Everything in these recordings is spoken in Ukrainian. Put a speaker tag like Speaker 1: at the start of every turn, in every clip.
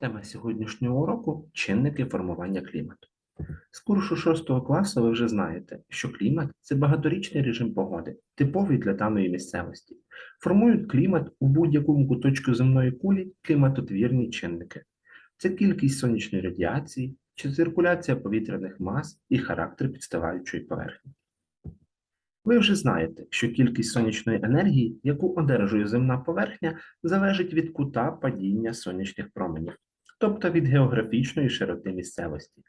Speaker 1: Тема сьогоднішнього уроку чинники формування клімату. З курсу 6 класу ви вже знаєте, що клімат це багаторічний режим погоди, типовий для даної місцевості. Формують клімат у будь-якому куточку земної кулі кліматотвірні чинники. Це кількість сонячної радіації чи циркуляція повітряних мас і характер підставаючої поверхні. Ви вже знаєте, що кількість сонячної енергії, яку одержує земна поверхня, залежить від кута падіння сонячних променів, тобто від географічної широти місцевості.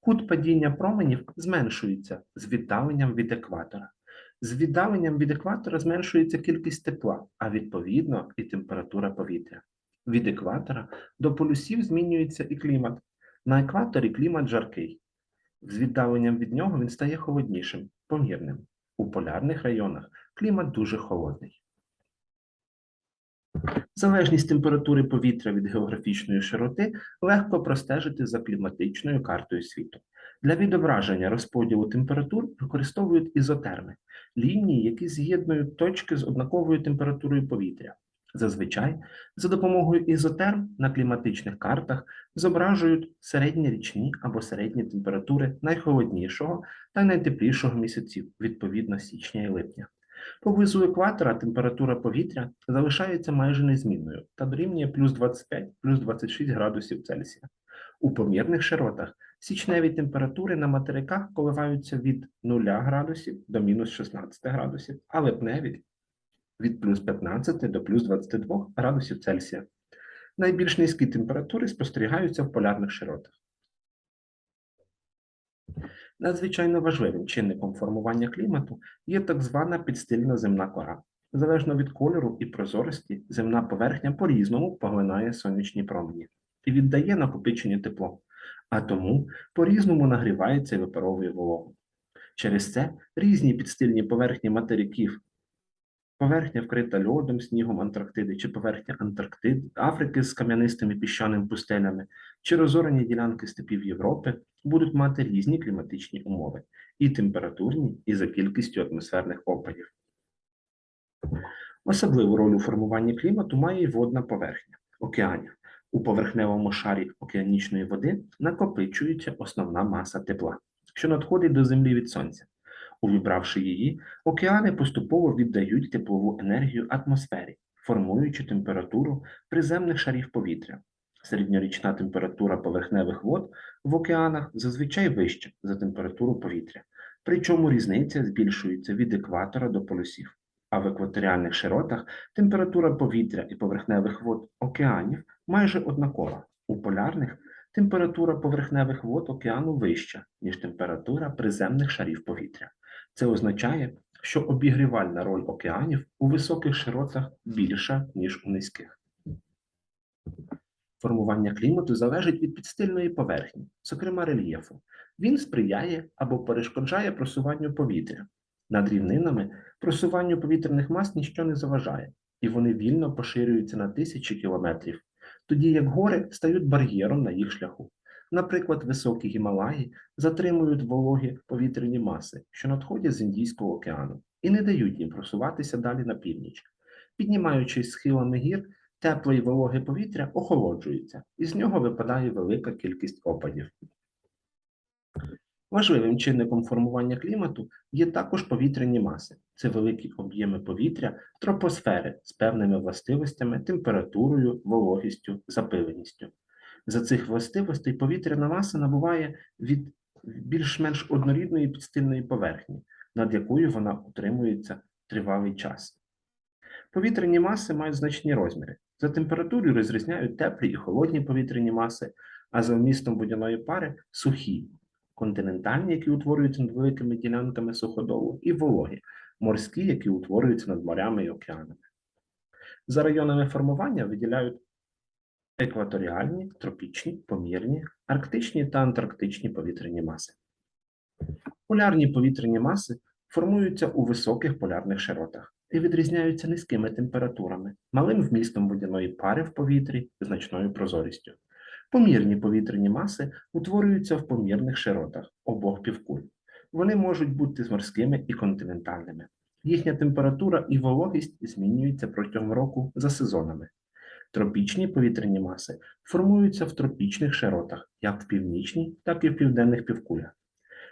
Speaker 1: Кут падіння променів зменшується з віддаленням від екватора. З віддаленням від екватора зменшується кількість тепла, а відповідно і температура повітря. Від екватора до полюсів змінюється і клімат. На екваторі клімат жаркий. З віддаленням від нього він стає холоднішим, помірним. У полярних районах клімат дуже холодний. Залежність температури повітря від географічної широти легко простежити за кліматичною картою світу. Для відображення розподілу температур використовують ізотерми лінії, які з'єднують точки з однаковою температурою повітря. Зазвичай за допомогою ізотерм на кліматичних картах зображують середні річні або середні температури найхолоднішого та найтеплішого місяців, відповідно січня і липня. Поблизу екватора температура повітря залишається майже незмінною та дорівнює плюс 25 плюс 26 градусів Цельсія. У помірних широтах січневі температури на материках коливаються від 0 градусів до мінус 16 градусів, а липневі від плюс 15 до плюс 22 градусів Цельсія. Найбільш низькі температури спостерігаються в полярних широтах. Надзвичайно важливим чинником формування клімату є так звана підстильна земна кора. Залежно від кольору і прозорості, земна поверхня по-різному поглинає сонячні промені і віддає накопичення тепло, а тому по-різному нагрівається і випаровує вологу. Через це різні підстильні поверхні материків, поверхня вкрита льодом, снігом Антарктиди чи поверхня Антарктиди, Африки з кам'янистими піщаними пустелями, чи розорені ділянки степів Європи будуть мати різні кліматичні умови, і температурні, і за кількістю атмосферних опадів. Особливу роль у формуванні клімату має й водна поверхня океанів. У поверхневому шарі океанічної води накопичується основна маса тепла, що надходить до землі від сонця. Увібравши її, океани поступово віддають теплову енергію атмосфері, формуючи температуру приземних шарів повітря. Середньорічна температура поверхневих вод в океанах зазвичай вища за температуру повітря, причому різниця збільшується від екватора до полюсів. А в екваторіальних широтах температура повітря і поверхневих вод океанів майже однакова. У полярних температура поверхневих вод океану вища, ніж температура приземних шарів повітря. Це означає, що обігрівальна роль океанів у високих широтах більша, ніж у низьких. Формування клімату залежить від підстильної поверхні, зокрема рельєфу. Він сприяє або перешкоджає просуванню повітря. Над рівнинами просуванню повітряних мас ніщо не заважає, і вони вільно поширюються на тисячі кілометрів, тоді як гори стають бар'єром на їх шляху. Наприклад, високі Гімалаї затримують вологі повітряні маси, що надходять з Індійського океану, і не дають їм просуватися далі на північ. Піднімаючись схилами гір, тепле і вологе повітря охолоджується, і з нього випадає велика кількість опадів. Важливим чинником формування клімату є також повітряні маси. Це великі об'єми повітря тропосфери з певними властивостями, температурою, вологістю, запиленістю. За цих властивостей повітряна маса набуває від більш-менш однорідної підстильної поверхні, над якою вона утримується тривалий час. Повітряні маси мають значні розміри. За температурою розрізняють теплі і холодні повітряні маси, а за вмістом водяної пари сухі, континентальні, які утворюються над великими ділянками суходолу, і вологі, морські, які утворюються над морями і океанами. За районами формування виділяють екваторіальні, тропічні, помірні, арктичні та антарктичні повітряні маси. Полярні повітряні маси формуються у високих полярних широтах і відрізняються низькими температурами, малим вмістом водяної пари в повітрі, значною прозорістю. Помірні повітряні маси утворюються в помірних широтах обох півкуль. Вони можуть бути морськими і континентальними. Їхня температура і вологість змінюються протягом року за сезонами. Тропічні повітряні маси формуються в тропічних широтах, як в північній, так і в південних півкулях.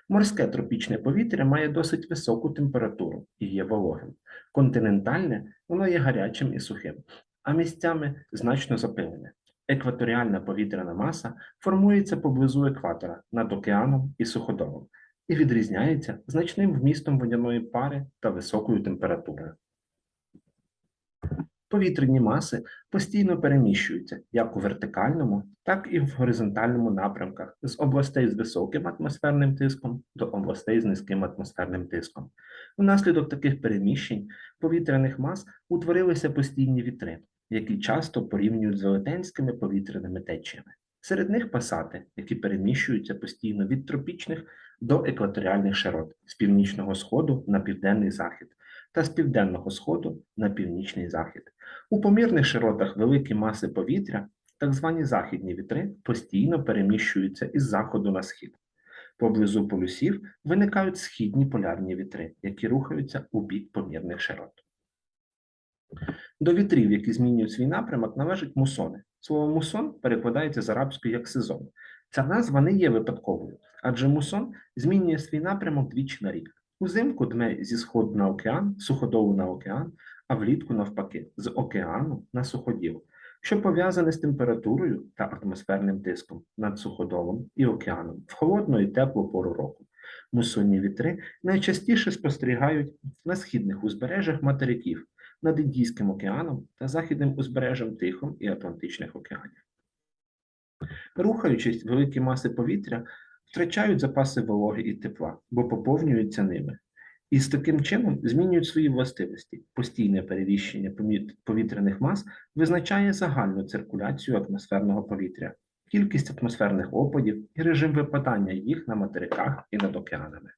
Speaker 1: Морське тропічне повітря має досить високу температуру і є вологим. Континентальне воно є гарячим і сухим, а місцями значно запилене. Екваторіальна повітряна маса формується поблизу екватора над океаном і суходолом і відрізняється значним вмістом водяної пари та високою температурою. Повітряні маси постійно переміщуються як у вертикальному, так і в горизонтальному напрямках з областей з високим атмосферним тиском до областей з низьким атмосферним тиском. Внаслідок таких переміщень повітряних мас утворилися постійні вітри, які часто порівнюють з велетенськими повітряними течіями. Серед них пасати, які переміщуються постійно від тропічних до екваторіальних широт з північного сходу на південний захід та з південного сходу на північний захід. У помірних широтах великі маси повітря, так звані західні вітри, постійно переміщуються із заходу на схід. Поблизу полюсів виникають східні полярні вітри, які рухаються у бік помірних широт. До вітрів, які змінюють свій напрямок, належать мусони. Слово мусон перекладається з арабської як сезон. Ця назва не є випадковою, адже мусон змінює свій напрямок двічі на рік. Узимку дме зі сходу на океан, суходолу на океан, а влітку навпаки, з океану на суходіл, що пов'язане з температурою та атмосферним тиском над суходолом і океаном в холодну і теплу пору року. Мусонні вітри найчастіше спостерігають на східних узбережжях материків над Індійським океаном та західним узбережжям Тихом і Атлантичних океанів. Рухаючись, великі маси повітря втрачають запаси вологи і тепла, бо поповнюються ними. І з таким чином змінюють свої властивості. Постійне перевіщення повітряних мас визначає загальну циркуляцію атмосферного повітря, кількість атмосферних опадів і режим випадання їх на материках і над океанами.